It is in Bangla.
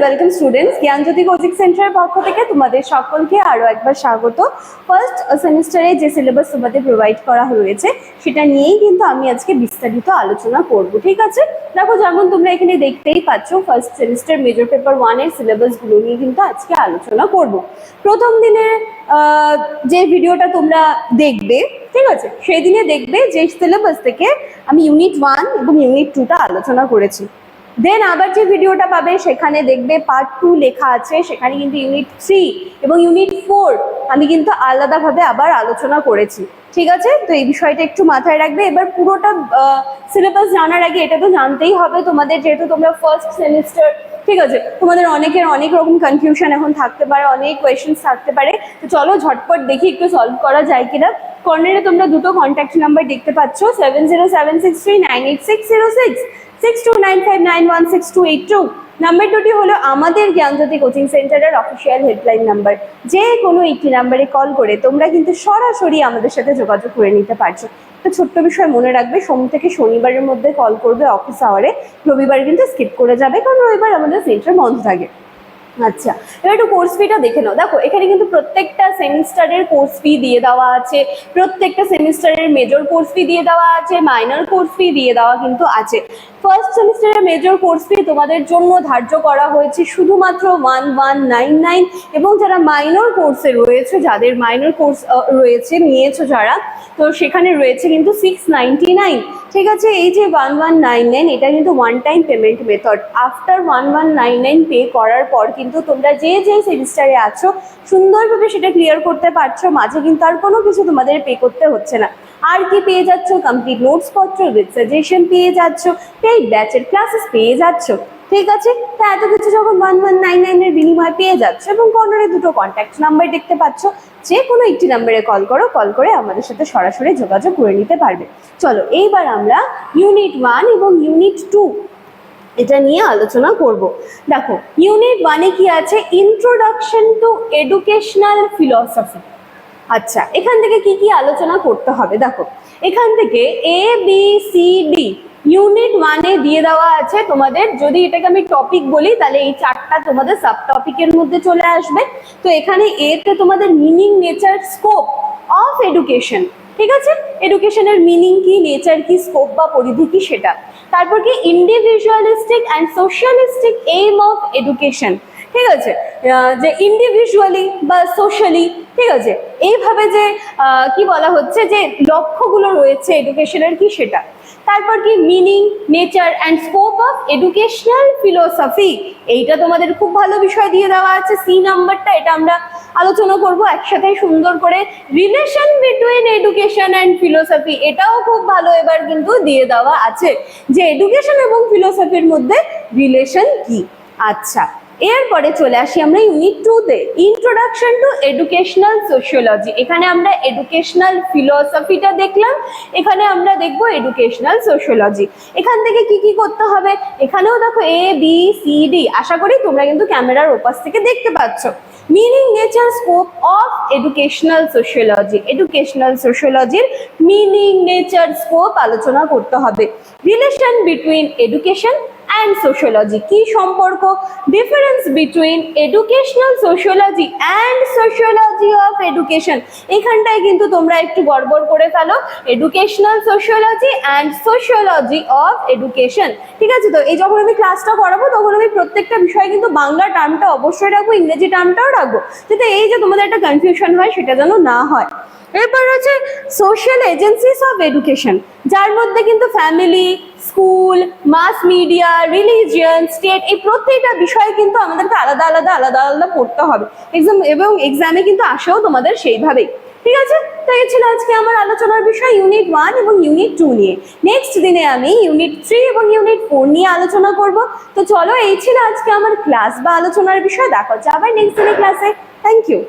ওয়েলকাম স্টুডেন্টস জ্ঞানজ্যোতি কোচিং সেন্টারের পক্ষ থেকে তোমাদের সকলকে আরও একবার স্বাগত। ফার্স্ট সেমিস্টারে যে সিলেবাস তোমাদের প্রোভাইড করা হয়েছে, সেটা নিয়েই কিন্তু আমি আজকে বিস্তারিত আলোচনা করব, ঠিক আছে? দেখো, যেমন তোমরা এখানে দেখতেই পাচ্ছ ফার্স্ট সেমিস্টার মেজর পেপার ওয়ানের সিলেবাসগুলো নিয়ে কিন্তু আজকে আলোচনা করব। প্রথম দিনে যে ভিডিওটা তোমরা দেখবে, ঠিক আছে? সেই দিনে দেখবে যে সিলেবাস থেকে আমি ইউনিট ওয়ান এবং ইউনিট টুটা আলোচনা করেছি। দেন আবার যে ভিডিওটা পাবে সেখানে দেখবে পার্ট টু লেখা আছে। সেখানে কিন্তু ইউনিট থ্রি এবং ইউনিট ফোর আমি কিন্তু আলাদাভাবে আবার আলোচনা করেছি। ঠিক আছে? তো এই বিষয়টা একটু মাথায় রাখবে। এবার পুরোটা সিলেবাস জানার আগে এটা তো জানতেই হবে তোমাদের, যেহেতু তোমরা ফার্স্ট সেমিস্টার ঠিক আছে? তোমাদের অনেকের অনেক রকম কনফিউশন এখন থাকতে পারে, অনেক কোয়েশ্চেন্স থাকতে পারে। তো চলো ঝটপট দেখি একটু সলভ করা যায় কিনা। কর্নারে তোমরা দুটো কন্ট্যাক্ট নাম্বার দেখতে পাচ্ছ seven zero seven six three nine eight six zero six six two nine five nine one six two eight two number দুটি হলো আমাদের জ্ঞানজ্যোতি কোচিং সেন্টারের অফিসিয়াল হেল্পলাইন নাম্বার যে কোনো একটি নাম্বারে কল করে তোমরা কিন্তু সরাসরি আমাদের সাথে যোগাযোগ করে নিতে পারছ। একটা ছোট্ট বিষয় মনে রাখবে, সোম থেকে শনিবারের মধ্যে কল করবে অফিস আওয়ারে রবিবার কিন্তু স্কিপ করে যাবে, কারণ রবিবার আমাদের সেন্টার বন্ধ থাকে। আচ্ছা এবার একটু কোর্স ফিটা দেখে নাও। দেখো, এখানে কিন্তু প্রত্যেকটা সেমিস্টারের কোর্স ফি দিয়ে দেওয়া আছে, প্রত্যেকটা সেমিস্টারের মেজর কোর্স ফি দিয়ে দেওয়া আছে মাইনর কোর্স ফি দিয়ে দেওয়া কিন্তু আছে। ফার্স্ট সেমিস্টারের মেজর কোর্স ফি তোমাদের জন্য ধার্য করা হয়েছে শুধুমাত্র ওয়ান ওয়ান নাইন নাইন এবং যারা মাইনর কোর্সে রয়েছে, যাদের মাইনর কোর্স রয়েছে, নিয়েছো যারা, তো সেখানে রয়েছে কিন্তু সিক্স নাইনটি নাইন ঠিক আছে, এই যে ওয়ান ওয়ান নাইন নাইন এটা কিন্তু one time payment method after one one nine nine pay করার পর কিন্তু তোমরা যে যে সেমিস্টারে আছো, সুন্দরভাবে সেটা ক্লিয়ার করতে পারছ, মাঝে কিন্তু আর কোনো কিছু তোমাদের পে করতে হচ্ছে না। আর কি পেয়ে যাচ্ছ? কমপ্লিট নোটস পত্র উইথ সাজেশন পেয়ে যাচ্ছ পেইড ব্যাচের ক্লাসেস পেয়ে যাচ্ছ। ঠিক আছে? তা এত কিছু যখন ওয়ান ওয়ান নাইন নাইনের বিনিময়ে পেয়ে যাচ্ছ এবং কর্নারে দুটো কন্ট্যাক্ট নাম্বার দেখতে পাচ্ছ, যে কোনো একটি নাম্বারে কল করো কল করে আমাদের সাথে সরাসরি যোগাযোগ করে নিতে পারবে। চলো, এইবার আমরা ইউনিট ওয়ান এবং ইউনিট টু এটা নিয়ে আলোচনা করব। দেখো ইউনিট ওয়ানে কি আছে? ইন্ট্রোডাকশন টু এডুকেশনাল ফিলসফি আচ্ছা এখান থেকে কি কি আলোচনা করতে হবে? দেখো, এখান থেকে A B C D unit ওয়ানে দিয়ে দেওয়া আছে তোমাদের। যদি এটাকে আমি টপিক বলি, তাহলে এই চারটা তোমাদের সাব টপিকের মধ্যে চলে আসবে। তো এখানে এতে তোমাদের meaning nature scope of education ঠিক আছে? এডুকেশনের মিনিং কি নেচার কি স্কোপ বা পরিধি কি সেটা। তারপর কি individualistic and socialistic aim of education ঠিক আছে? যে ইন্ডিভিজুয়ালি বা সোশ্যালি ঠিক আছে? এইভাবে যে কি বলা হচ্ছে যে লক্ষ্যগুলো রয়েছে এডুকেশনের কি সেটা? তারপর কি meaning nature and scope of educational philosophy এইটা তোমাদের খুব ভালো বিষয় দিয়ে দেওয়া আছে সি নাম্বারটা এটা আমরা আলোচনা করব একসাথে সুন্দর করে relation between education and philosophy এটাও খুব ভালো এবার কিন্তু দিয়ে দেওয়া আছে যে এডুকেশন এবং ফিলোসফির মধ্যে রিলেশন কি? আচ্ছা এরপরে চলে আসি আমরা ইউনিট টুতে ইন্ট্রোডাকশন টু এডুকেশনাল সোশিওলজি এখানে আমরা এডুকেশনাল ফিলোসফিটা দেখলাম, এখানে আমরা দেখব এডুকেশনাল সোশিওলজি এখান থেকে কি কি করতে হবে? এখানেও দেখো এ বি সি ডি আশা করি তোমরা কিন্তু ক্যামেরার ওপাশ থেকে দেখতে পাচ্ছ। Meaning nature scope of educational sociology educational সোশিয়োলজির meaning nature scope আলোচনা করতে হবে। Relation between education and sociology কি সম্পর্ক? Difference between educational sociology and sociology of education এখানটায় কিন্তু তোমরা একটু গড়বড় করে ফেলো। Educational sociology and sociology of education ঠিক আছে তো? এই যখন আমি ক্লাসটা করাবো, তখন আমি প্রত্যেকটা বিষয়ে কিন্তু বাংলা টার্মটা অবশ্যই রাখব, ইংরেজি টার্মটাও রাখব। যাতে এই যে তোমাদের একটা কনফিউশন হয়, সেটা যেন না হয়। এরপর হচ্ছে সোশ্যাল এজেন্সিস অফ এডুকেশন যার মধ্যে কিন্তু family school mass media religion state এই প্রত্যেকটা বিষয় কিন্তু আমাদেরকে আলাদা আলাদা আলাদা আলাদা পড়তে হবে। এক্সাম এবং এক্সামে কিন্তু আসেও তোমাদের সেইভাবেই। ঠিক আছে? তো এই ছিল আজকে আমার আলোচনার বিষয় ইউনিট ওয়ান এবং ইউনিট টু নিয়ে। নেক্সট দিনে আমি ইউনিট থ্রি এবং ইউনিট ফোর নিয়ে আলোচনা করব। তো চলো, এই ছিল আজকে আমার ক্লাস বা আলোচনার বিষয়। দেখা হচ্ছে আবার নেক্সট দিনের ক্লাসে থ্যাংক ইউ